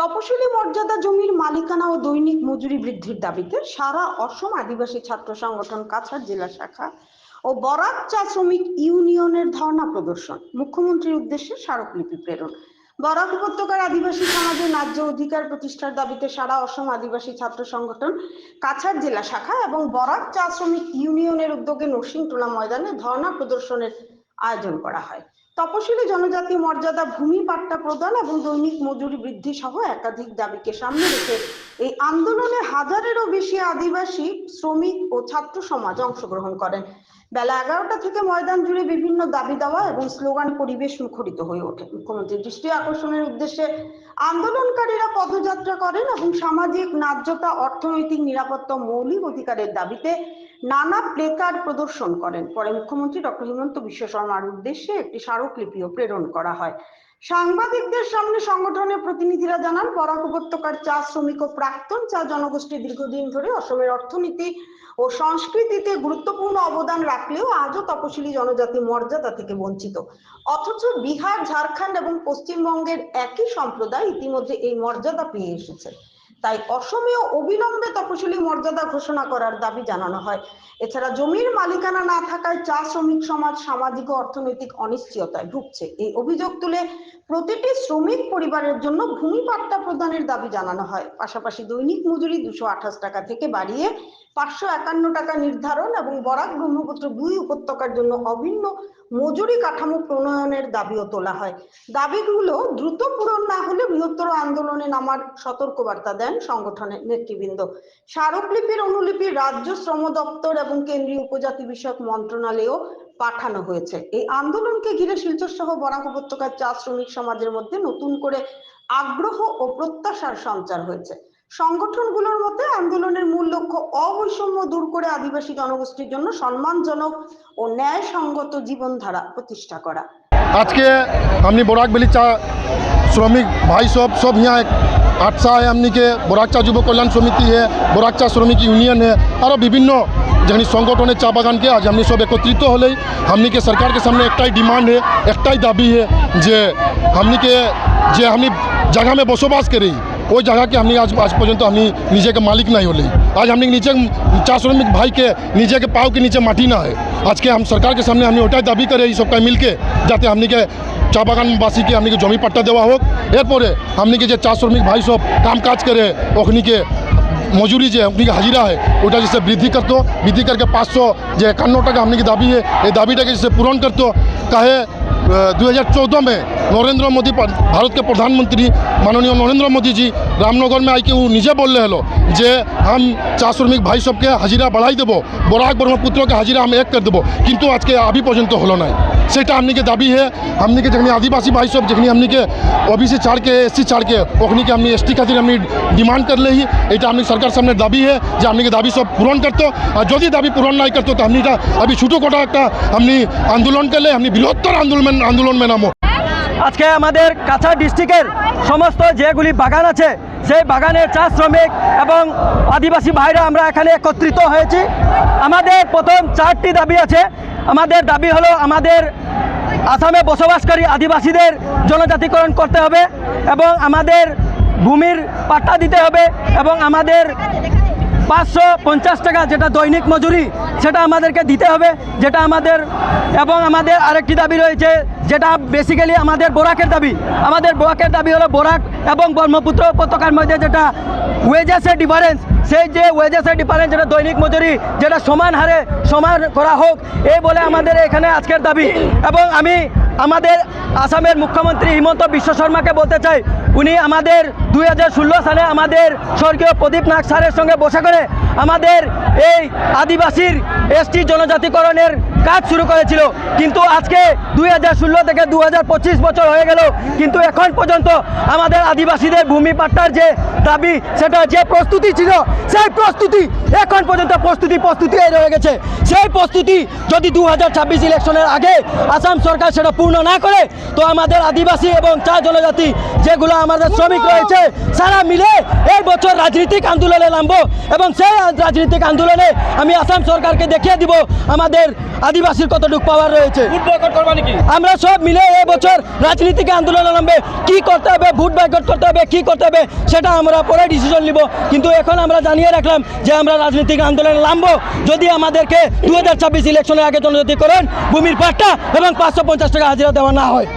তপশিলি মর্যাদা জমির মালিকানা ও দৈনিক মজুরি বৃদ্ধির দাবিতে সারা অসম আদিবাসী ছাত্র সংগঠন কাছাড় জেলা শাখা ও বরাক চা শ্রমিক ইউনিয়নের ধর্ণা প্রদর্শন। মুখ্যমন্ত্রীর উদ্দেশ্যে স্মারকলিপি প্রেরণ। বরাক উপত্যকার আদিবাসী সমাজে ন্যায্য অধিকার প্রতিষ্ঠার দাবিতে সারা অসম আদিবাসী ছাত্র সংগঠন কাছাড় জেলা শাখা এবং বরাক চা শ্রমিক ইউনিয়নের উদ্যোগে নরসিংটোলা ময়দানে ধর্ণা প্রদর্শনের আয়োজন করা হয়। তপশিলি জনজাতি মর্যাদা ভূমি পাট্টা প্রদান এবং দৈনিক মজুরি বৃদ্ধি সহ একাধিক দাবিকে সামনে রেখে এই আন্দোলনে হাজারেরও বেশি আদিবাসী, শ্রমিক ও ছাত্র সমাজ অংশগ্রহণ করেন। বেলা এগারোটা থেকে ময়দান জুড়ে বিভিন্ন দাবি দেওয়া এবং স্লোগান পরিবেশ মুখরিত হয়ে ওঠে। মুখ্যমন্ত্রীর দৃষ্টি আকর্ষণের উদ্দেশ্যে আন্দোলনকারীরা পদযাত্রা করেন এবং সামাজিক ন্যায্যতা, অর্থনৈতিক নিরাপত্তা মৌলিক অধিকারের দাবিতে নানা প্লেকার্ড প্রদর্শন করেন। পরে মুখ্যমন্ত্রী ডক্টর হিমন্ত বিশ্ব শর্মার উদ্দেশ্যে একটি স্মারকলিপিও প্রেরণ করা হয়। সাংবাদিকদের সামনে সংগঠনের প্রতিনিধিরা জানান, বরাক উপত্যকার চা শ্রমিক ও প্রাক্তন চা জনগোষ্ঠী দীর্ঘদিন ধরে অসমের অর্থনীতি ও সংস্কৃতিতে গুরুত্বপূর্ণ অবদান রাখলেও আজও তপশিলি জনজাতি মর্যাদা থেকে বঞ্চিত। অথচ বিহার, ঝাড়খণ্ড এবং পশ্চিমবঙ্গের একই সম্প্রদায় ইতিমধ্যে এই মর্যাদা পেয়ে এসেছে। তাই অসমেও অবিলম্বে তপশিলি মর্যাদা ঘোষণা করার দাবি জানানো হয়। এছাড়া জমির মালিকানা না থাকায় চা শ্রমিক সমাজ সামাজিক ও অর্থনৈতিক অনিশ্চয়তায় ভুগছে। এই অভিযোগ তুলে প্রতিটি শ্রমিক পরিবারের জন্য ভূমি পাট্টা প্রদানের দাবি জানানো হয়। পাশাপাশি দৈনিক মজুরি দুশো আঠাশ টাকা থেকে বাড়িয়ে পাঁচশো একান্ন টাকা নির্ধারণ এবং বরাক ব্রহ্মপুত্র দুই উপত্যকার জন্য অভিন্ন মজুরি কাঠামো প্রণয়নের দাবিও তোলা হয়। দাবিগুলো দ্রুত পূরণ না হলে বৃহত্তর আন্দোলনে নামার সতর্কবার্তা দেন দেন সংগঠনের নেতৃবৃন্দ। স্মারকলিপির অনুলিপি রাজ্য শ্রম দপ্তর এবং কেন্দ্রীয় উপজাতি বিষয়ক মন্ত্রণালয়েও পাঠানো হয়েছে। এই আন্দোলনকে ঘিরে শিলচর সহ বরাক উপত্যকার চা শ্রমিক সমাজের মধ্যে নতুন করে আগ্রহ ও প্রত্যাশার সঞ্চার হয়েছে। সংগঠনগুলোর মতে আন্দোলনের মূল লক্ষ্য অবৈষম্য দূর করে আদিবাসী জনগোষ্ঠীর জন্য সম্মানজনক ও ন্যায়সঙ্গত জীবনধারা প্রতিষ্ঠা করা। আজকে আমি বরাকবেলি চা শ্রমিক ভাই সব সব ইয়া আটসা है हमने के बोराक चा যুব কল্যাণ সমিতি है बोराक चा শ্রমিক ইউনিয়ন है আরও বিভিন্ন যেখানে সংগঠনের চা বাগানকে আজ আপনি সব একত্রিত হলেই हमने সরকারকে সামনে একটাই ডিমান্ড है একটাই দাবি है যে हमने যে আমি জায়গা में বসবাস করি ওই জায়গাকে আপনি আজ আজ পর্যন্ত আপনি নিজেকে মালিক নাই হলেই आज हमने नीचे चा श्रमिक भाई के नीचे के पाव के नीचे माटी ना है आज के हम सरकार के सामने हमने ওটাই দাবি করে এই সবটা মিলকে যাতে আপনিকে চা বাগানবাসীকে আপনিকে জমি পাট্টা দেওয়া হোক এরপরে আপনিকে যে চা শ্রমিক ভাই সব কাম কাজ করে ওখানিকে মজুরি যে আপনিকে হাজিরা হয় ওটা जैसे বৃদ্ধি করতো বৃদ্ধি करके পাঁচশো যে একান্ন টাকা আপনি দাবি है এই দাবিটাকে जैसे पूरण करतो काहे दो हज़ार चौदह में नरेंद्र मोदी भारत के प्रधानमंत्री माननीय नरेंद्र मोदी जी रामनगर में आई के वो निजे बोल रहे हलो जे हम चा श्रमिक भाई सबके हाजिरा बढ़ाई देव बराक ब्रह्मपुत्र के हाजिरा हम एक कर देव किंतु आज के अभी पर्यंत हलो ना সেটা আপনিকে দাবি হে। আপনি যেখানে আদিবাসী ভাই সব, যেখানে আপনিকে ওবিসি ছাড়কে এসসি ছাড়কে ওখানে আপনি এসটি খাতির আপনি ডিমান্ড করলে হি। এটা আপনি সরকার সামনে দাবি হে যে আপনি দাবি সব পূরণ করতো। আর যদি দাবি পূরণ নাই করতো, তো আপনি আপনি ছোটো কটা একটা আপনি আন্দোলন করলে আপনি বৃহত্তর আন্দোলন আন্দোলন মেনামো আজকে আমাদের কাছা ডিস্ট্রিক্টের সমস্ত যেগুলি বাগান আছে, সেই বাগানের চা শ্রমিক এবং আদিবাসী ভাইরা আমরা এখানে একত্রিত হয়েছি। আমাদের প্রথম চারটি দাবি আছে আমাদের দাবি হলো আমাদের আসামে বসবাসকারী আদিবাসীদের জনজাতিকরণ করতে হবে এবং আমাদের ভূমির পাট্টা দিতে হবে এবং আমাদের পাঁচশো পঞ্চাশ টাকা যেটা দৈনিক মজুরি, সেটা আমাদেরকে দিতে হবে, যেটা আমাদের এবং আমাদের আরেকটি দাবি রয়েছে যেটা বেসিক্যালি আমাদের বোরাকের দাবি। আমাদের বোরাকের দাবি হলো বোরাক এবং ব্রহ্মপুত্র উপত্যকার মধ্যে যেটা ওয়েজেসের ডিফারেন্স সেই যে ওয়েজেসের ডিফারেন্স যেটা দৈনিক মজুরি, যেটা সমান হারে সমান করা হোক, এই বলে আমাদের এখানে আজকের দাবি। এবং আমি আমাদের আসামের মুখ্যমন্ত্রী হিমন্ত বিশ্ব শর্মাকে বলতে চাই, উনি আমাদের দুই হাজার ষোলো সালে আমাদের স্বর্গীয় প্রদীপ নাগ স্যারের সঙ্গে বসে করে আমাদের এই আদিবাসীর, এসটি জনজাতিকরণের কাজ শুরু করেছিল। কিন্তু আজকে দুই হাজার ষোলো থেকে দু হাজার পঁচিশ বছর হয়ে গেল। কিন্তু এখন পর্যন্ত আমাদের আদিবাসীদের ভূমি পাট্টার যে দাবি, সেটা যে প্রস্তুতি ছিল, সেই প্রস্তুতি এখন পর্যন্ত প্রস্তুতি প্রস্তুতি রয়ে গেছে। সেই প্রস্তুতি যদি দু হাজার ছাব্বিশ ইলেকশনের আগে আসাম সরকার সেটা পূর্ণ না করে, তো আমাদের আদিবাসী এবং চা জনজাতি যেগুলো আমাদের শ্রমিক রয়েছে, সারা মিলে এই বছর রাজনৈতিক আন্দোলনে নামবো। এবং সেই রাজনৈতিক আন্দোলনে আমি আসাম সরকারকে দেখিয়ে দিব, আমাদের আদিবাসীর কতটুকু পাওয়ার রয়েছে? নাকি আমরা সব মিলে এবছর রাজনীতিকে আন্দোলন নামবে কি করতে হবে? ভোট বয়কট করতে হবে? কি করতে হবে? সেটা আমরা পরে ডিসিশন নিব। কিন্তু এখন আমরা জানিয়ে রাখলাম যে আমরা রাজনৈতিক আন্দোলনে নামবো। যদি আমাদেরকে দু হাজার ছাব্বিশ ইলেকশনের আগে জনজাতি করেন ভূমির পাট্টা এবং পাঁচশো পঞ্চাশ টাকা হাজিরা দেওয়া না হয়।